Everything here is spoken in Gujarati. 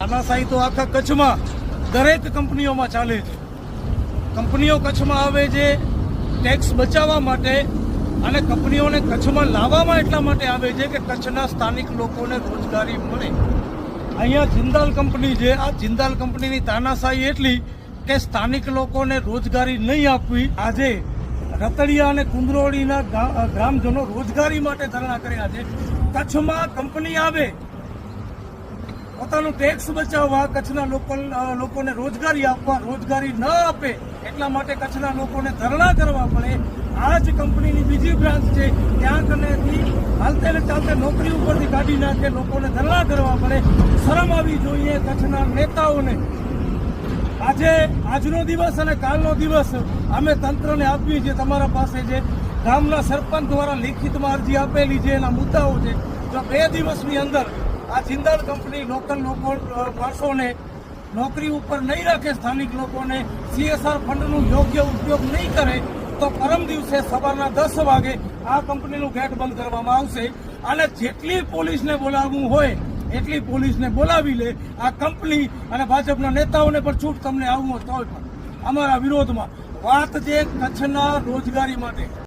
તાનાશાહી તો આખા કચ્છમાં દરેક કંપનીઓમાં ચાલે છે. કંપનીઓ કચ્છમાં આવે છે ટેક્સ બચાવવા માટે અને કંપનીઓને કચ્છમાં લાવવામાં એટલા માટે આવે છે કે કચ્છના સ્થાનિક લોકોને રોજગારી મળે. અહીંયા જિંદાલ કંપની છે. આ જિંદાલ કંપનીની તાનાશાહી એટલી કે સ્થાનિક લોકોને રોજગારી નહીં આપવી. આજે રતડિયા અને કુંદરોળીના ગ્રામજનો રોજગારી માટે ધરણા કર્યા છે. કચ્છમાં કંપની આવે પોતાનું ટેક્સ બચાવવા કચ્છના લોકો લોકોને રોજગારી આપવા, રોજગારી ન આપે એટલા માટે કચ્છના લોકોને ધરણા કરવા પડે. આ જ કંપનીની બીજી બ્રાન્ચ છે. ત્યાં કનેથી હાલતે ને ચાલતે નોકરી ઉપરથી કાઢી નાખે, લોકોને ધરણા કરવા પડે. શરમ આવી જોઈએ કચ્છના નેતાઓને. આજે, આજનો દિવસ અને કાલનો દિવસ અમે તંત્રને આપીએ છીએ. તમારા પાસે જે ગામના સરપંચ દ્વારા લિખિતમાં અરજી આપેલી છે, એના મુદ્દાઓ છે. જો બે દિવસની અંદર આ જિંદાલ કંપની લોકલ લોકો માણસોને નોકરી ઉપર નહીં રાખે, સ્થાનિક લોકોને સીએસઆર ફંડનું યોગ્ય ઉપયોગ નહીં કરે, તો પરમ દિવસે સવારના દસ વાગે આ કંપનીનું ગેટ બંધ કરવામાં આવશે. અને જેટલી પોલીસને બોલાવવું હોય, એટલી પોલીસને બોલાવી લે. આ કંપની અને ભાજપના નેતાઓને પણ છૂટ તમને આવવું હોય પણ. અમારા વિરોધમાં વાત છે કચ્છના રોજગારી માટે